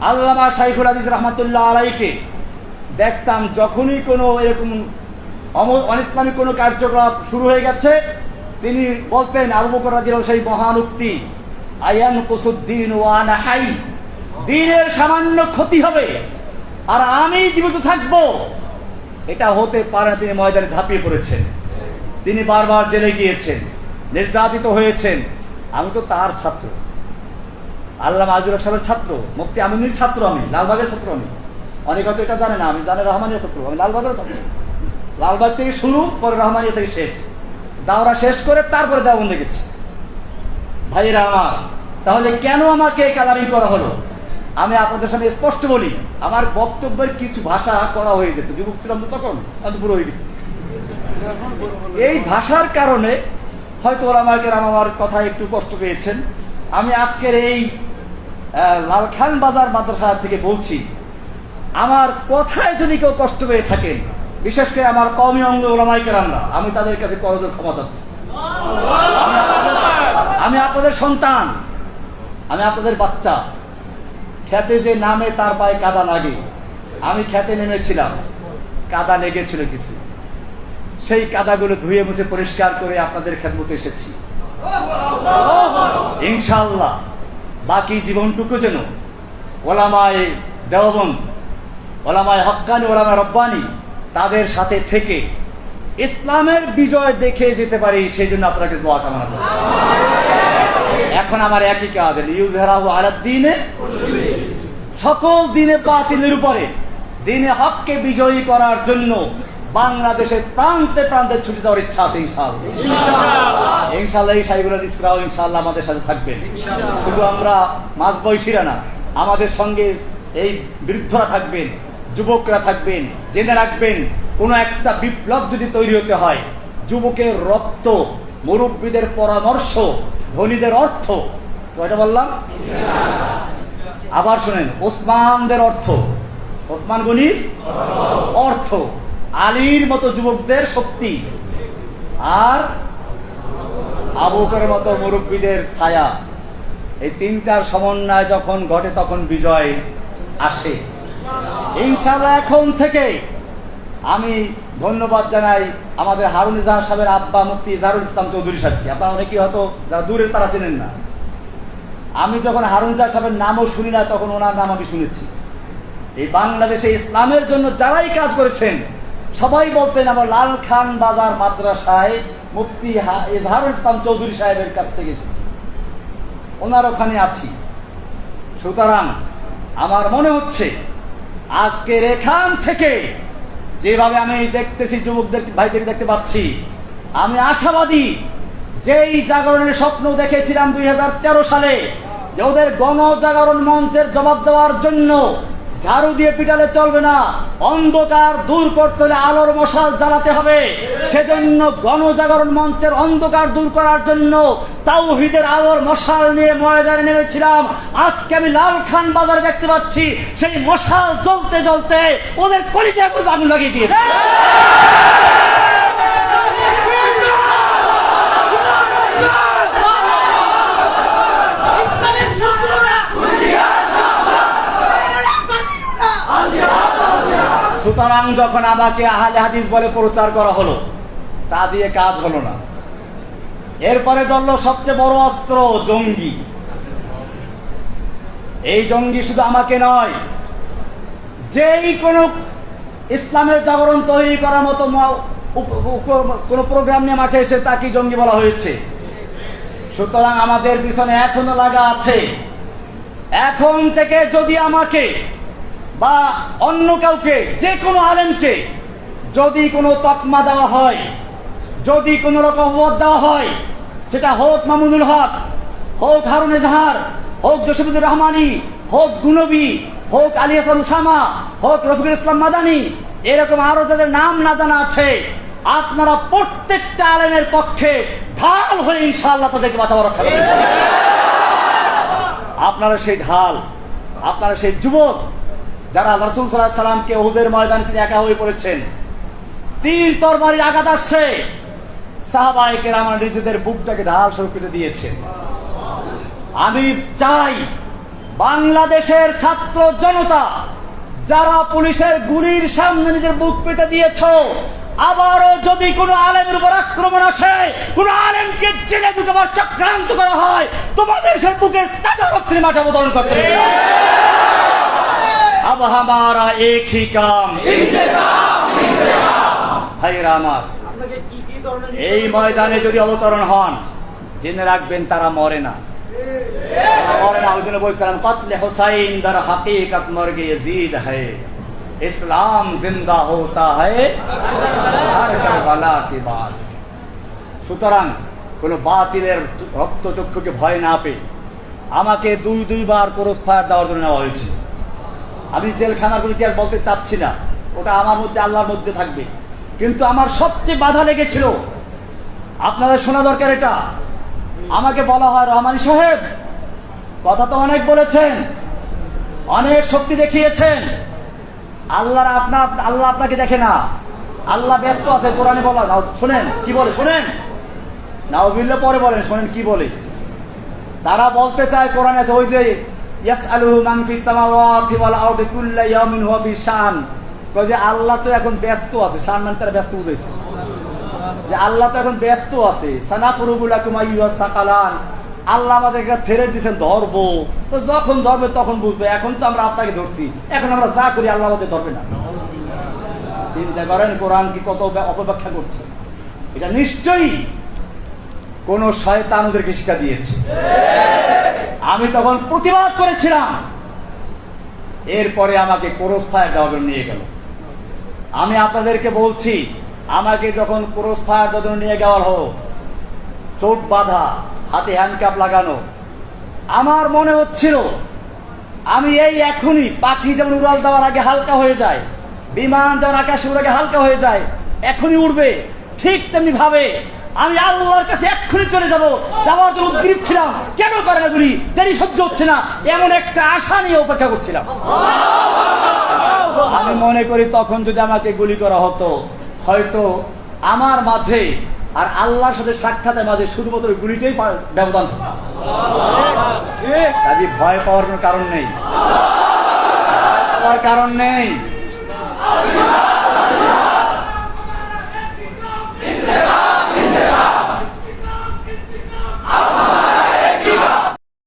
আল্লামা শাইখুল আজিজ রহমতুল্লাহ আলাইকে দেখতাম যখনই কোনো এরকম অনিসলামিক কোনো কার্যকলাপ শুরু হয়ে গেছে, তিনি বলতেন, আবু বকর রাদিয়াল্লাহু সেই মহান উক্তি আয়ান কুসুদ্দিন ওয়ান হাই দিনের সামান্য ক্ষতি হবে, আর আমি জীবিত থাকব। এটা হতে পারে তিনি ময়দানে ঝাঁপিয়ে পড়েছেন। তিনি বারবার জেলে গিয়েছেন, নির্যাতিত হয়েছেন। আমি তো তার ছাত্র। আল্লাহ মাজুর সাহেবের ছাত্র মুক্তি আমিনীর ছাত্র আমি, লালবাগের ছাত্র আমি। অনেক হয়তো এটা জানে না, আমি জানে রহমানের ছাত্র, আমি লালবাগের ছাত্র। লালবাগ থেকে শুরু, পরে রহমানিয়া থেকে শেষ। দাওরা শেষ করে তারপরে দেওবন্দে গেছি। ভাইয়েরা আমার, তাহলে কেন আমাকে কালারিং করা হলো? আমি আপনাদের সামনে স্পষ্ট বলি, আমার বক্তব্যের কিছু ভাষা করা হয়ে যেত। যুবক ছিলাম তো তখন, আমি বুড়ো হয়ে গেছি। এই ভাষার কারণে হয়তো ওরা আমাকে আমার কথা একটু কষ্ট পেয়েছেন। আমি আজকের এই লালখান বাজার মাদ্রাসা থেকে বলছি, আমার কথায় যদি কেউ কষ্ট পেয়ে থাকেন, বিশেষ করে আমার কমই অঙ্গ ওলামাইকের আমরা আমি তাদের কাছে করজোর ক্ষমা চাচ্ছি। আমি আপনাদের- সন্তান, আমি আপনাদের বাচ্চা। খেতে যে নামে তার পায়ে কাদা লাগে, আমি খেতে নেমেছিলাম, কাদা লেগেছিল কিছু। সেই কাদাগুলো ধুয়ে মুছে পরিষ্কার করে আপনাদের খেদমতে এসেছি। ইনশাল্লাহ বাকি জীবনটুকু যেন ওলামায় দেওবন্দ, ওলামায় হক্কানি, ওলামায় রব্বানি তাদের সাথে থেকে ইসলামের বিজয় দেখে যেতে পারি, সেই জন্য আপনাকে দোয়া কামনা করছি। এখন আমার একই কাজ ইউজহারাহু আলাদ দিনে সকল দিনে বাতিলের উপরে দিনে হককে বিজয়ী করার জন্য বাংলাদেশের প্রান্তে প্রান্তে ছুটি যাওয়ার ইচ্ছা আছে ইনশাআল্লাহ। ইনশাআল্লাহ। এই সাইবুল ইসরাও ইনশাআল্লাহ আমাদের সাথে থাকবেন শুধু আমরা মাঝ বয়সীরা না আমাদের সঙ্গে এই বৃদ্ধরা থাকবেন যুবকরা থাকবেন জেনে রাখবেন কোনো একটা বিপ্লব যদি তৈরি হতে হয় যুবকের রক্ত মুরব্বীদের পরামর্শ ধনীদের অর্থ কয়টা বললাম? আবার শুনেন ওসমানদের অর্থ। ওসমান গনির? অর্থ। আলীর মতো যুবকদের শক্তি। আর আবুকের মতো মুরব্বীদের ছায়া। এই তিনটার সমন্বয় যখন ঘটে, তখন বিজয় আসে। ইনশাল্লাহ এখন থেকে আমি ধন্যবাদ জানাই আমাদের হারুন ইজাহার সাহেবের আব্বা মুক্তি ইজাহারুল ইসলাম চৌধুরী সাহেবকে। আপনারা অনেকেই হয়তো যারা দূরের তারা চেনেন না। আমি যখন হারুন ইজাহার সাহেবের নামও শুনি না, তখন ওনার নাম আমি শুনেছি। এই বাংলাদেশে ইসলামের জন্য যারাই কাজ করেছেন সবাই বলতেন আমার লাল খান বাজার মাদ্রাসায় মুফতি ইজহারুল ইসলাম চৌধুরী সাহেবের কাছ থেকে এসেছি। ওনার ওখানে আছি। সুতরাং আমার মনে হচ্ছে আজকের এখান থেকে যেভাবে আমি দেখতেছি, যুবকদের, ভাইদের দেখতে পাচ্ছি, আমি আশাবাদী যেই জাগরণের স্বপ্ন দেখেছিলাম দুই হাজার তেরো সালে যে ওদের গণজাগরণ মঞ্চের জবাব দেওয়ার জন্য ঝাড়ু দিয়ে পিটালে চলবে না। অন্ধকার দূর করতে হলে আলোর মশাল জ্বালাতে হবে। সেজন্য গণজাগরণ মঞ্চের অন্ধকার দূর করার জন্য তাওহিদের আলোর মশাল নিয়ে ময়দানে নেমেছিলাম। আজকে আমি লালখান বাজারে দেখতে পাচ্ছি, সেই মশাল জ্বলতে জ্বলতে ওদের কলিজায় পুরো আগুন লাগিয়ে দিয়েছে ইসলামের শত্রুরা সুতরাং যখন আমাকে আহলে হাদিস বলে প্রচার করা হলো, তা দিয়ে কাজ হলো না। এরপরে ধরলো সবচেয়ে বড় অস্ত্র জঙ্গি। এই জঙ্গি শুধু আমাকে নয়, যেই কোনো ইসলামের জাগরণ তৈরি করার মতো কোনো প্রোগ্রাম নিয়ে মাঠে এসে তাকে জঙ্গি বলা হয়েছে। সুতরাং আমাদের পিছনে এখনও লাগা আছে। এখন থেকে যদি আমাকে বা অন্য কাউকে যে কোনো আলেমকে, যদি কোনো তকমা দেওয়া হয়, যদি কোনো রকম মত দেওয়া হয়, সেটা হোক মামুনুল হক, হোক হারুন এজাহার, হোক জসিবুদ্দুর রহমানি, হোক গুনবি, হোক আলী হাসান উসামা, হোক রফিকুল ইসলাম মাদানি, এরকম আরও যাদের নাম না জানা আছে, আপনারা প্রত্যেকটা আলেমের পক্ষে ঢাল হয়ে ইনশাআল্লাহ তাদেরকে বাঁচাবার রক্ষা আপনারা সেই ঢাল, আপনারা সেই যুবক যারা রসুল সাল্লাহ সাল্লামকে ওহুদের ময়দানে তিনি একা হয়ে পড়েছেন, তীর তরবারির আঘাত আসছে সাহাবাহিকের আমার নিজেদের বুকটাকে ঢাল স্বরূপ কেটে দিয়েছেন আমি চাই বাংলাদেশের ছাত্র জনতা, যারা পুলিশের গুলির সামনে নিজের বুক পেতে দিয়েছ, আবারও যদি কোনো আলেমের উপর আক্রমণ আসে, কোন আলেমকে জেলে ঢুকাবার চক্রান্ত করা হয়, তোমাদের সে বুকের তাজা রক্তের মাঠে অবতরণ করতে। अब हमारा एक ही काम ভাইরা আমার আপনাকে কি কি ধরনের এই ময়দানে যদি অবতরণ হন জেনে রাখবেন তারা মরে না তারা মরে না ওই জন্য বলছিলাম কতলে হোসাইন দার হাকিকত মর্গে यजीद है ইসলাম জিন্দা होता है हर करबला के बाद সুতরাং কোন বাতিলের রক্তচক্ষুকে ভয় না পেয়ে আমাকে দুই দুইবার ক্রস ফায়ার দেওয়ার জন্য নেওয়া হয়েছে আমি জেলখানাগুলি আর বলতে চাচ্ছি না। ওটা আমার মধ্যে, আল্লাহর মধ্যে থাকবে। কিন্তু আমার সবচেয়ে বাধা লেগেছিল। আপনাদের শোনা দরকার এটা। আমাকে বলা হয় রহমানি সাহেব। কথা তো অনেক বলেছেন। অনেক শক্তি দেখিয়েছেন। আল্লাহর আপনা, আল্লাহ আপনাকে দেখে না। আল্লাহ ব্যস্ত আছে, কোরআনে বলা শোনেন, কি বলে, শোনেন। নাও পরে বলেন, শোনেন কি বলে। তারা বলতে চায়, কোরআনে আছে, ওই যে ইয়াসআলুহু মান ফিস সামাওয়াতি ওয়াল আরদি কুল্লা ইয়াউমিন হুয়া ফি শান। কয় যে আল্লাহ তো এখন ব্যস্ত আছে, শান মানে তারা ব্যস্ত বুঝাইছে। যে আল্লাহ তো এখন ব্যস্ত আছে সানাফুরুগুলাকুম আইয়ুহাস সাকালান। আল্লাহ আমাদেরকে ছেড়ে দিয়েছেন, ধরবো। তো যখন ধরবে তখন বুঝবে, এখন তো আমরা আপনাকে ধরছি। এখন আমরা যা করি আল্লাহ আমাদের ধরবে না। চিন্তা করেন, কোরআন কি কত ব্য- অপব্যাখ্যা করছে? এটা নিশ্চয়ই কোন শয়তান ওদেরকে শিক্ষা দিয়েছে। আমি তখন প্রতিবাদ করেছিলাম। এরপরে আমাকে ক্রস ফায়ার দেওয়ার নিয়ে গেল। আমি আপনাদেরকে বলছি, আমাকে যখন ক্রস ফায়ার দেওয়ার নিয়ে যাওয়ার হলো, চোট বাঁধা, হাতে হ্যান্ডকাপ লাগানো, আমার মনে হচ্ছিল, আমি এই এখনই পাখি যেমন উড়াল দেওয়ার আগে হালকা হয়ে যায়, বিমান যেমন আকাশে উড়ে হালকা হয়ে যায়, এখনই উড়বে, ঠিক তেমনি ভাবে আমি আল্লাহর কাছে এক্ষুনি চলে যাব। যাওয়ার জন্য উদ্গ্রীব ছিলাম। কেন করে না গুলি? দেরি সহ্য হচ্ছে না। এমন একটা আশা নিয়ে অপেক্ষা করছিলাম। আমি মনে করি তখন যদি আমাকে গুলি করা হতো, হয়তো আমার মাঝে আর আল্লাহর সাথে সাক্ষাতের মাঝে শুধুমাত্র গুলিটাই ব্যবধান কাজে ভয় পাওয়ার কোনো কারণ নেই। কারণ নেই।